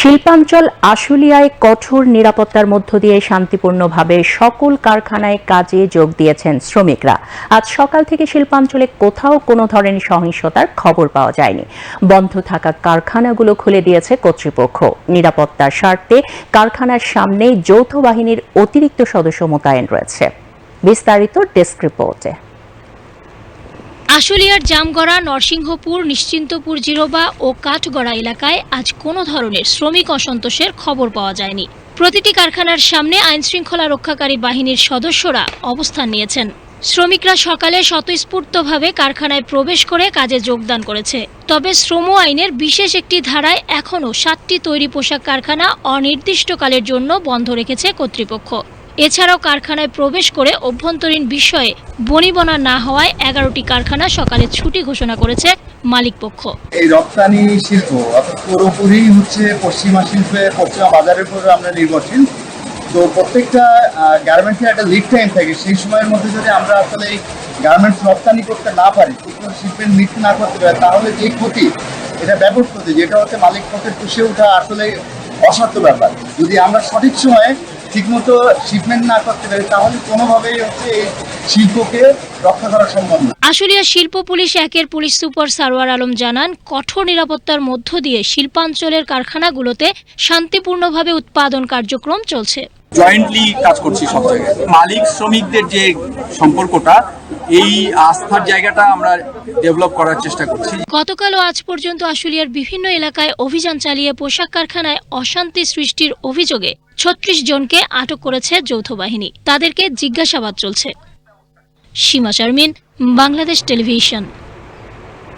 শিল্পাঞ্চল আশুলিয়ায় কঠোর নিরাপত্তার মধ্য দিয়ে শান্তিপূর্ণভাবে সকল কারখানায় কাজে যোগ দিয়েছেন শ্রমিকরা। আজ সকাল থেকে শিল্পাঞ্চলে কোথাও কোনো ধরনের সহিংসতার খবর পাওয়া যায়নি। বন্ধ থাকা কারখানাগুলো খুলে দিয়েছে কর্তৃপক্ষ। নিরাপত্তার স্বার্থে কারখানার সামনে যৌথ বাহিনীর অতিরিক্ত সদস্য মোতায়েন রয়েছে। বিস্তারিত ডেস্ক রিপোর্টে। আশুলিয়ার জামগড়া, নরসিংহপুর, নিশ্চিন্তপুর, জিরোবা ও কাঠগড়া এলাকায় আজ কোনো ধরনের শ্রমিক অসন্তোষের খবর পাওয়া যায়নি। প্রতিটি কারখানার সামনে আইনশৃঙ্খলা রক্ষাকারী বাহিনীর সদস্যরা অবস্থান নিয়েছেন। শ্রমিকরা সকালে স্বতঃস্ফূর্তভাবে কারখানায় প্রবেশ করে কাজে যোগদান করেছে। তবে শ্রম আইনের বিশেষ একটি ধারায় এখনও সাতটি তৈরি পোশাক কারখানা অনির্দিষ্টকালের জন্য বন্ধ রেখেছে কর্তৃপক্ষ। এছাড়াও কারখানায় প্রবেশ করে অভ্যন্তরীণ বিষয়ে বনিবনা না হওয়ায় এগারোটি কারখানা সকালে ছুটি ঘোষণা করেছে মালিকপক্ষ। এই রপ্তানি শিল্প পুরোপুরি হচ্ছে পশ্চিমা শিল্পে, পশ্চিমা বাজারের উপর আমরা নির্ভরশীল। তো প্রত্যেকটা গার্মেন্টসের একটা লিড টাইম থাকে। সেই সময়ের মধ্যে যদি আমরা আসলে এই গার্মেন্টস রপ্তানি করতে না পারি শিল্পের মিট না করতে পারি, তাহলে যে ক্ষতি, এটা ব্যাপক ক্ষতি, যেটা হচ্ছে মালিক পক্ষের পুষে ওঠা আসলে অসাধ্য ব্যাপার। যদি আমরা সঠিক সময়ে ঠিকমতো শিপমেন্ট না করতে পারে, তাহলে কোনোভাবেই হচ্ছে এই শিল্পকে রক্ষা করা সম্ভব না। আশুলিয়া শিল্প পুলিশ একের পুলিশ সুপার সারওয়ার আলম জানান, কঠোর নিরাপত্তার মধ্য দিয়ে শিল্পাঞ্চলের কারখানাগুলোতে শান্তিপূর্ণভাবে উৎপাদন কার্যক্রম চলছে। জয়েন্টলি কাজ করছি সব জায়গায়। মালিক শ্রমিকদের যে সম্পর্কটা, এই আস্থার জায়গাটা আমরা ডেভেলপ করার চেষ্টা করছি। গতকাল আজ পর্যন্ত আশুলিয়ার বিভিন্ন এলাকায় অভিযান চালিয়ে পোশাক কারখানায় অশান্তি সৃষ্টির অভিযোগে ছত্রিশ জনকে আটক করেছে যৌথ বাহিনী। তাদেরকে জিজ্ঞাসাবাদ চলছে। সীমা শারমিন, বাংলাদেশ টেলিভিশন।